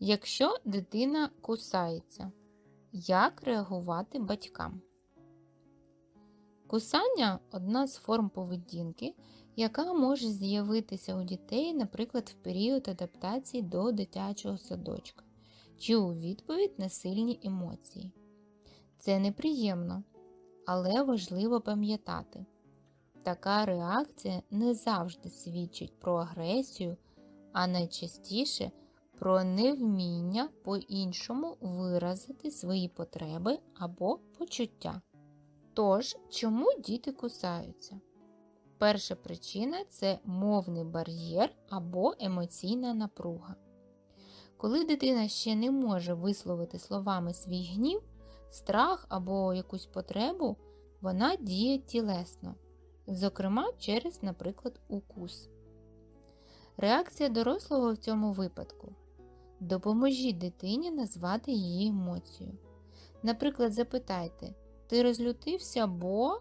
Якщо дитина кусається, як реагувати батькам? Кусання одна з форм поведінки, яка може з'явитися у дітей, наприклад, в період адаптації до дитячого садочка чи у відповідь на сильні емоції. Це неприємно, але важливо пам'ятати, така реакція не завжди свідчить про агресію, а найчастіше про невміння по-іншому виразити свої потреби або почуття. Тож, чому діти кусаються? Перша причина це мовний бар'єр або емоційна напруга. Коли дитина ще не може висловити словами свій гнів, страх або якусь потребу, вона діє тілесно, зокрема через, наприклад, укус. Реакція дорослого в цьому випадку допоможіть дитині назвати її емоцію. Наприклад, запитайте, ти розлютився, бо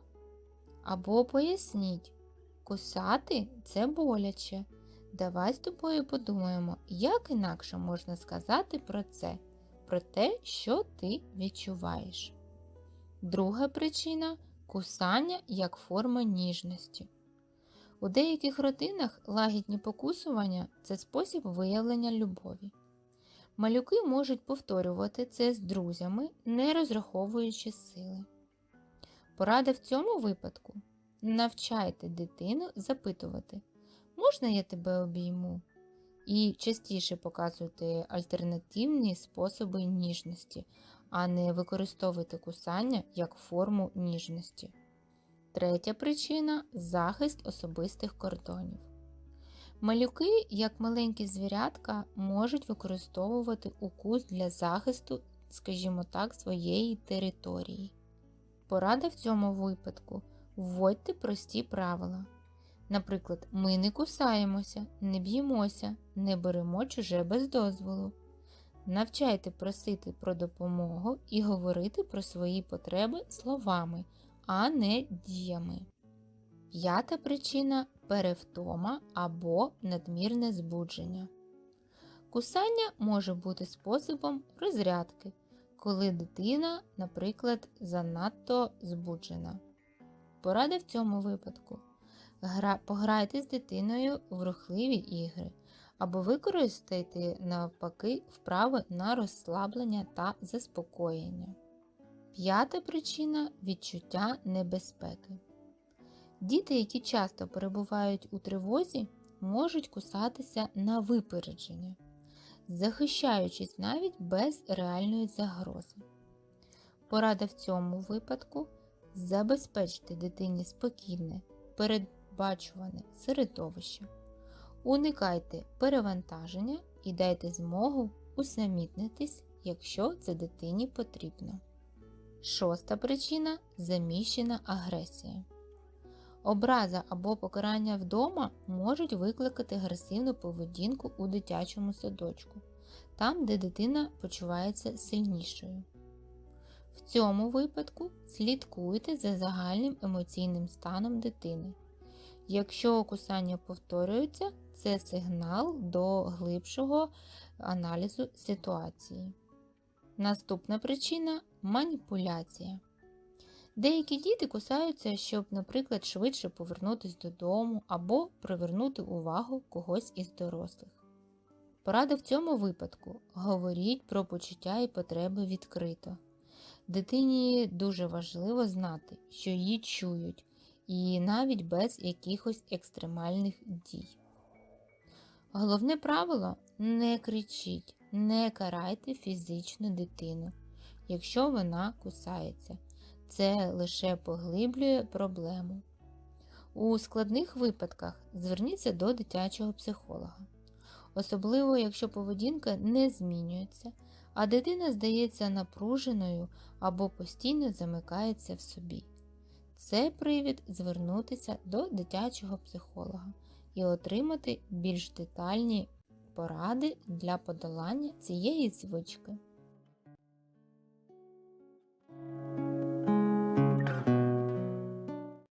або поясніть, кусати це боляче. Давай з тобою подумаємо, як інакше можна сказати про це, про те, що ти відчуваєш. Друга причина кусання як форма ніжності. У деяких родинах лагідні покусування це спосіб виявлення любові. Малюки можуть повторювати це з друзями, не розраховуючи сили. Порада в цьому випадку навчайте дитину запитувати, можна я тебе обійму? І частіше показуйте альтернативні способи ніжності, а не використовуйте кусання як форму ніжності. Третя причина захист особистих кордонів. Малюки, як маленькі звірятка, можуть використовувати укус для захисту, скажімо так, своєї території. Порада в цьому випадку вводьте прості правила. Наприклад, ми не кусаємося, не б'ємося, не беремо чуже без дозволу. Навчайте просити про допомогу і говорити про свої потреби словами, а не діями. П'ята причина перевтома або надмірне збудження. Кусання може бути способом розрядки, коли дитина, наприклад, занадто збуджена. Порада в цьому випадку. Гра... Пограйте з дитиною в рухливі ігри, або використайте навпаки вправи на розслаблення та заспокоєння. П'ята причина відчуття небезпеки. Діти, які часто перебувають у тривозі, можуть кусатися на випередження, захищаючись навіть без реальної загрози. Порада в цьому випадку забезпечте дитині спокійне, передбачуване середовище. Уникайте перевантаження і дайте змогу усамітнитись, якщо це дитині потрібно. Шоста причина заміщена агресія. Образа або покарання вдома можуть викликати агресивну поведінку у дитячому садочку, там, де дитина почувається сильнішою. В цьому випадку слідкуйте за загальним емоційним станом дитини. Якщо кусання повторюється, це сигнал до глибшого аналізу ситуації. Наступна причина маніпуляція. Деякі діти кусаються, щоб, наприклад, швидше повернутися додому або привернути увагу когось із дорослих. Порада в цьому випадку говоріть про почуття і потреби відкрито. Дитині дуже важливо знати, що її чують, і навіть без якихось екстремальних дій. Головне правило не кричіть, не карайте фізичну дитину, якщо вона кусається. Це лише поглиблює проблему. У складних випадках зверніться до дитячого психолога. Особливо, якщо поведінка не змінюється, а дитина здається напруженою або постійно замикається в собі. Це привід звернутися до дитячого психолога і отримати більш детальні поради для подолання цієї звички.